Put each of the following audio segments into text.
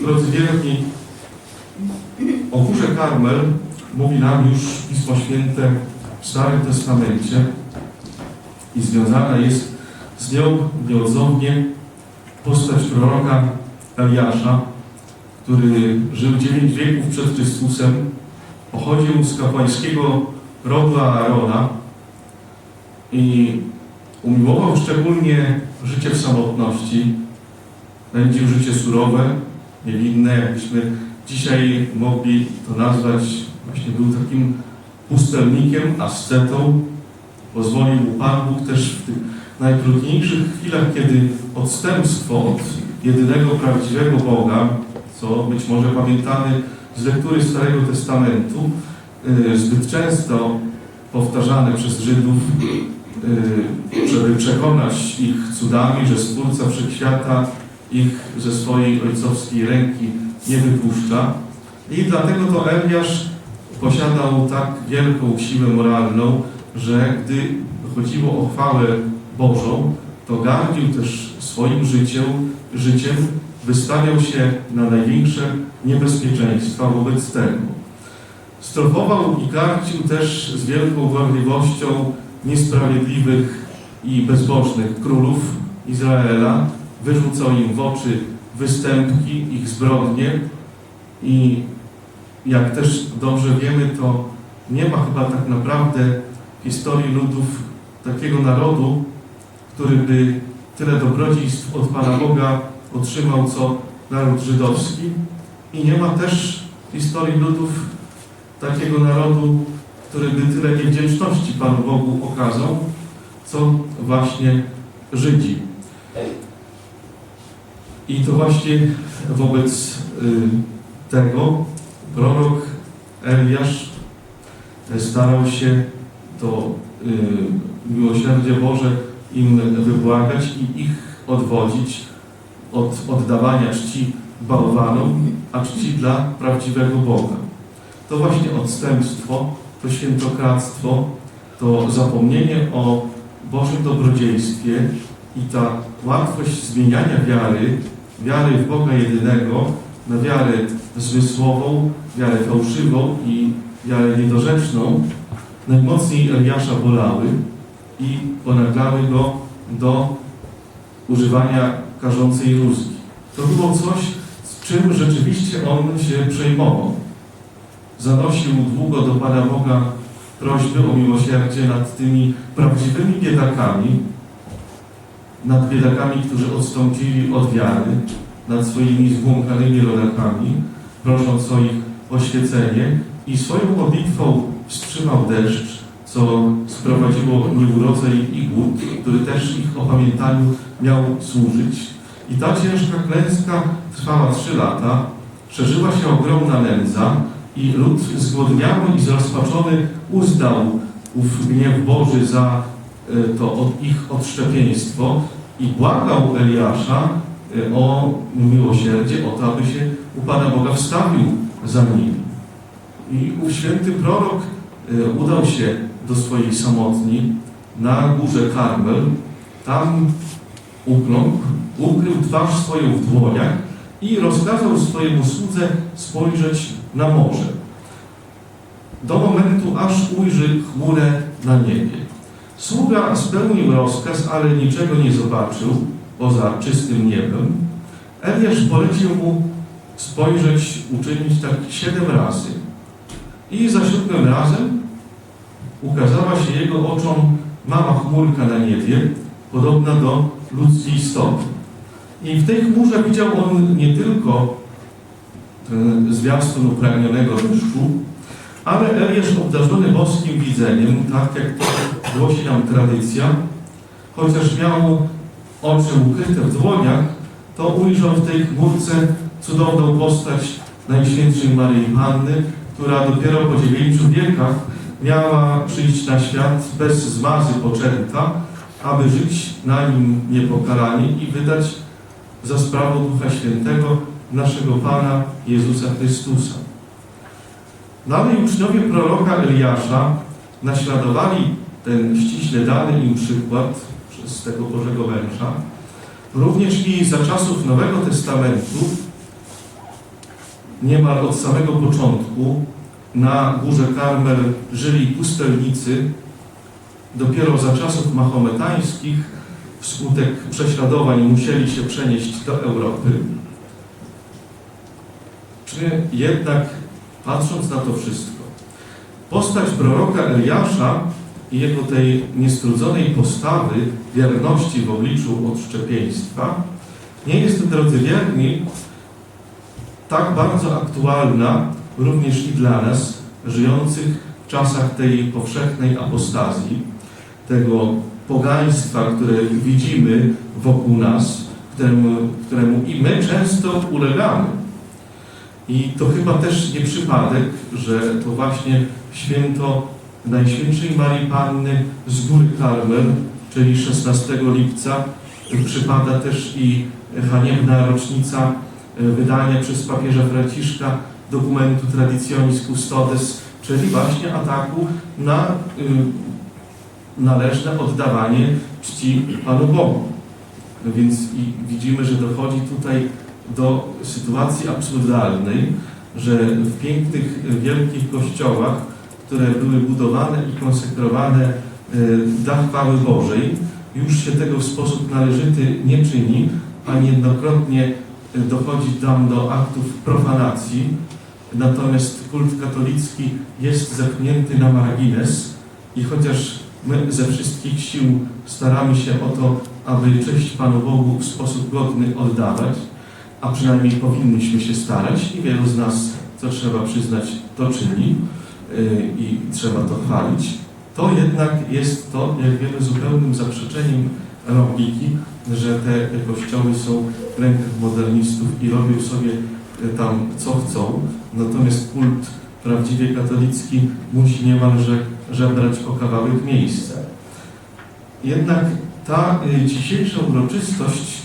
Drodzy wierni, o górze Karmel mówi nam już Pismo Święte w Starym Testamencie i związana jest z nią nieodzownie postać proroka Eliasza, który żył 9 wieków przed Chrystusem, pochodził z kapłańskiego rodu Aarona i umiłował szczególnie życie w samotności, pędził życie surowe, niewinne, jakbyśmy dzisiaj mogli to nazwać, właśnie był takim pustelnikiem, ascetą. Pozwolił mu Pan Bóg też w tych najtrudniejszych chwilach, kiedy odstępstwo od jedynego prawdziwego Boga, co być może pamiętamy z lektury Starego Testamentu, y, zbyt często powtarzane przez Żydów, y, żeby przekonać ich cudami, że Stwórca Wszechświata ich ze swojej ojcowskiej ręki nie wypuszcza. I dlatego to Eliasz posiadał tak wielką siłę moralną, że gdy chodziło o chwałę Bożą, to gardził też swoim życiem, życiem wystawiał się na największe niebezpieczeństwa wobec tego. Strofował i gardził też z wielką gorliwością niesprawiedliwych i bezbożnych królów Izraela, wyrzucał im w oczy występki, ich zbrodnie i jak też dobrze wiemy, to nie ma chyba tak naprawdę historii ludów takiego narodu, który by tyle dobrodziejstw od Pana Boga otrzymał, co naród żydowski. I nie ma też historii ludów takiego narodu, który by tyle niewdzięczności Panu Bogu okazał, co właśnie Żydzi. I to właśnie wobec y, tego prorok Eliasz starał się to y, miłosierdzie Boże im wybłagać i ich odwodzić od oddawania czci bałwanom, a czci dla prawdziwego Boga. To właśnie odstępstwo, to świętokradztwo, to zapomnienie o Bożym dobrodziejstwie i ta łatwość zmieniania wiary, wiary w Boga jedynego, na wiarę zmysłową, wiarę fałszywą i wiarę niedorzeczną, najmocniej Eliasza bolały i ponaglały go do używania karzącej rózgi. To było coś, z czym rzeczywiście on się przejmował. Zanosił długo do Pana Boga prośby o miłosierdzie nad tymi prawdziwymi biedakami, nad biedakami, którzy odstąpili od wiary, nad swoimi zbłąkanymi rodakami, prosząc o ich oświecenie i swoją modlitwą wstrzymał deszcz, co sprowadziło nieurodzaj i głód, który też ich opamiętaniu miał służyć. I ta ciężka klęska trwała trzy lata, szerzyła się ogromna nędza i lud zgłodniały i zrozpaczony uznał ów gniew Boży za to od ich odszczepieństwo i błagał Eliasza e, o miłosierdzie, o to, aby się u Pana Boga wstawił za nimi. I ów święty prorok e, udał się do swojej samotni na górze Karmel. Tam ukląkł, ukrył twarz swoją w dłoniach i rozkazał swojemu słudze spojrzeć na morze. Do momentu, aż ujrzy chmurę na niebie. Sługa spełnił rozkaz, ale niczego nie zobaczył poza czystym niebem. Eliasz polecił mu spojrzeć, uczynić tak siedem razy. I za siódmym razem ukazała się jego oczom mała chmurka na niebie, podobna do ludzkiej stopy. I w tej chmurze widział on nie tylko ten zwiastun upragnionego deszczu, ale Eliasz obdarzony boskim widzeniem, tak jak to głosi nam tradycja, chociaż miał oczy ukryte w dłoniach, to ujrzał w tej chmurce cudowną postać Najświętszej Maryi Panny, która dopiero po dziewięciu wiekach miała przyjść na świat bez zmazy poczęta, aby żyć na nim niepokalanie i wydać za sprawą Ducha Świętego naszego Pana Jezusa Chrystusa. Dalej uczniowie proroka Eliasza naśladowali ten ściśle dany im przykład przez tego Bożego Węża. Również i za czasów Nowego Testamentu niemal od samego początku na górze Karmel żyli pustelnicy. Dopiero za czasów mahometańskich wskutek prześladowań musieli się przenieść do Europy. Czy jednak, patrząc na to wszystko, postać proroka Eliasza i jego tej niestrudzonej postawy wierności w obliczu odszczepieństwa nie jest, drodzy wierni, tak bardzo aktualna również i dla nas, żyjących w czasach tej powszechnej apostazji, tego pogaństwa, które widzimy wokół nas, któremu, któremu i my często ulegamy. I to chyba też nie przypadek, że to właśnie święto Najświętszej Marii Panny z Góry Karmel, czyli 16 lipca, przypada też i haniebna rocznica wydania przez papieża Franciszka dokumentu Traditionis Custodes, czyli właśnie ataku na y, należne oddawanie czci Panu Bogu. No więc widzimy, że dochodzi tutaj do sytuacji absurdalnej, że w pięknych, wielkich kościołach, które były budowane i konsekrowane y, dla chwały Bożej, już się tego w sposób należyty nie czyni, a niejednokrotnie dochodzi tam do aktów profanacji, natomiast kult katolicki jest zepchnięty na margines i chociaż my ze wszystkich sił staramy się o to, aby cześć Panu Bogu w sposób godny oddawać, a przynajmniej powinniśmy się starać i wielu z nas, co trzeba przyznać, to czyni i trzeba to chwalić, to jednak jest to, jak wiemy, zupełnym zaprzeczeniem logiki, że te kościoły są w rękach modernistów i robią sobie tam co chcą, natomiast kult prawdziwie katolicki musi niemalże żebrać o kawałek miejsca. Jednak ta dzisiejsza uroczystość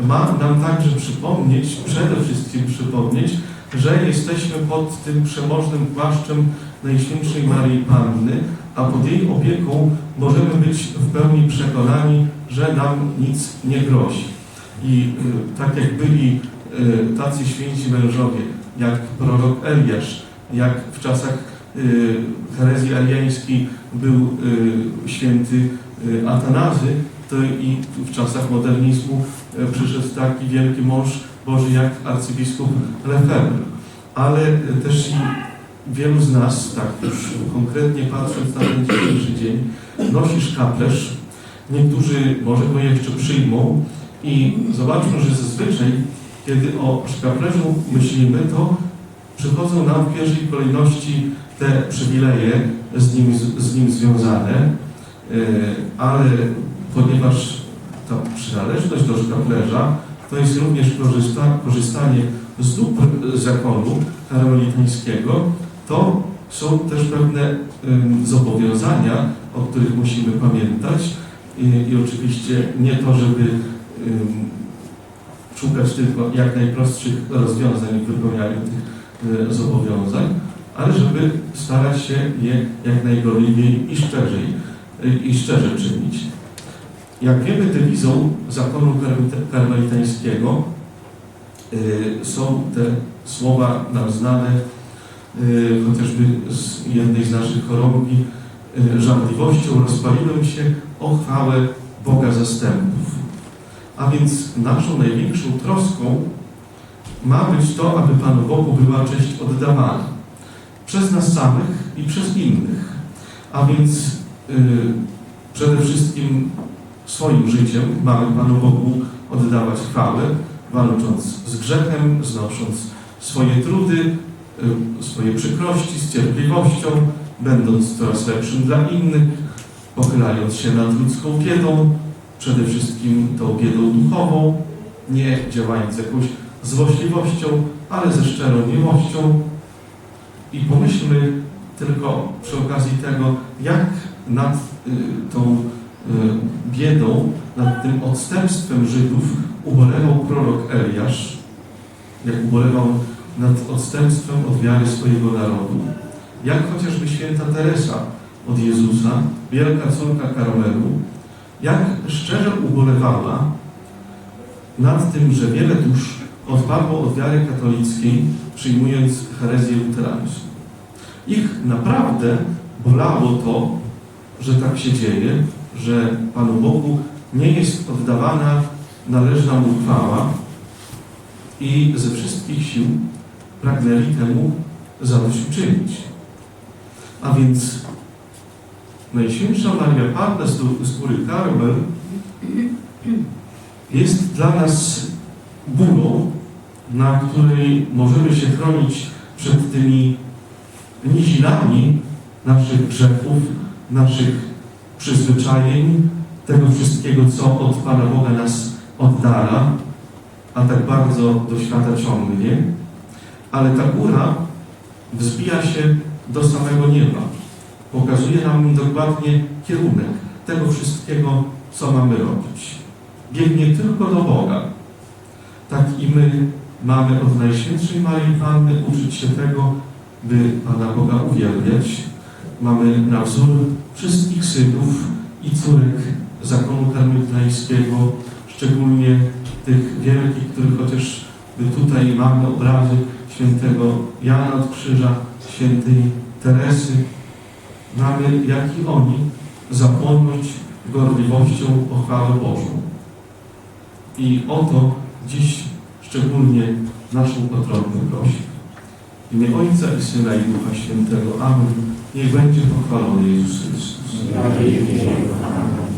ma nam także przypomnieć, przede wszystkim przypomnieć, że jesteśmy pod tym przemożnym płaszczem Najświętszej Marii Panny, a pod jej opieką możemy być w pełni przekonani, że nam nic nie grozi. I y, tak jak byli y, tacy święci mężowie, jak prorok Eliasz, jak w czasach y, herezji ariańskiej był święty Atanazy, to i w czasach modernizmu przyszedł taki wielki mąż Boży jak arcybiskup Lefebvre. Ale też i wielu z nas, tak już konkretnie patrząc na ten dzisiejszy dzień, nosi szkaplerz. Niektórzy może go jeszcze przyjmą i zobaczmy, że zazwyczaj, kiedy o szkaplerzu myślimy, to przychodzą nam w pierwszej kolejności te przywileje z nim, z nim związane, ale ponieważ ta przynależność do szkaplerza to jest również korzysta, korzystanie z dóbr zakonu karolitańskiego, to są też pewne zobowiązania, o których musimy pamiętać i, i oczywiście nie to, żeby szukać tylko jak najprostszych rozwiązań w wypełnianiu tych y, zobowiązań, ale żeby starać się je jak najgorliwiej i szczerzej y, i szczerze czynić. Jak wiemy, dewizą zakonu karmelitańskiego y, są te słowa nam znane, chociażby z jednej z naszych chorągi, y, żarliwością rozpaliłem się o chwałę Boga zastępów. A więc naszą największą troską ma być to, aby Panu Bogu była cześć oddawana przez nas samych i przez innych. A więc przede wszystkim swoim życiem mamy Panu Bogu oddawać chwałę, walcząc z grzechem, znosząc swoje trudy, swoje przykrości z cierpliwością, będąc coraz lepszym dla innych, pochylając się nad ludzką biedą, przede wszystkim tą biedą duchową, nie działając jakąś złośliwością, ale ze szczerą miłością. I pomyślmy tylko przy okazji tego, jak nad y, tą y, biedą, nad tym odstępstwem Żydów ubolewał prorok Eliasz, jak ubolewał nad odstępstwem od wiary swojego narodu. Jak chociażby święta Teresa od Jezusa, wielka córka Karmelu, jak szczerze ubolewała nad tym, że wiele dusz odpadło od wiary katolickiej, przyjmując herezję luteranizmu. Ich naprawdę bolało to, że tak się dzieje, że Panu Bogu nie jest oddawana należna mu chwała i ze wszystkich sił pragnęli temu zadośćuczynić. A więc Najświętsza Maria Panna z, góry Karmel jest dla nas bólą, na której możemy się chronić przed tymi nizinami naszych grzechów, naszych przyzwyczajeń, tego wszystkiego, co od Pana Boga nas oddala, a tak bardzo do świata ciągnie. Ale ta góra wzbija się do samego nieba. Pokazuje nam dokładnie kierunek tego wszystkiego, co mamy robić. Biegnie tylko do Boga. Tak i my mamy od Najświętszej Marii Panny uczyć się tego, by Pana Boga uwielbiać. Mamy na wzór wszystkich synów i córek zakonu karmelitańskiego, szczególnie tych wielkich, których chociaż by tutaj mamy obrazy świętego Jana od Krzyża, świętej Teresy. Mamy, jak i oni, zapłonąć gorliwością o chwałę Bożą. I o to dziś szczególnie naszą patronkę prosi. W imię Ojca i Syna i Ducha Świętego. Amen. Niech będzie pochwalony Jezus Chrystus. Amen.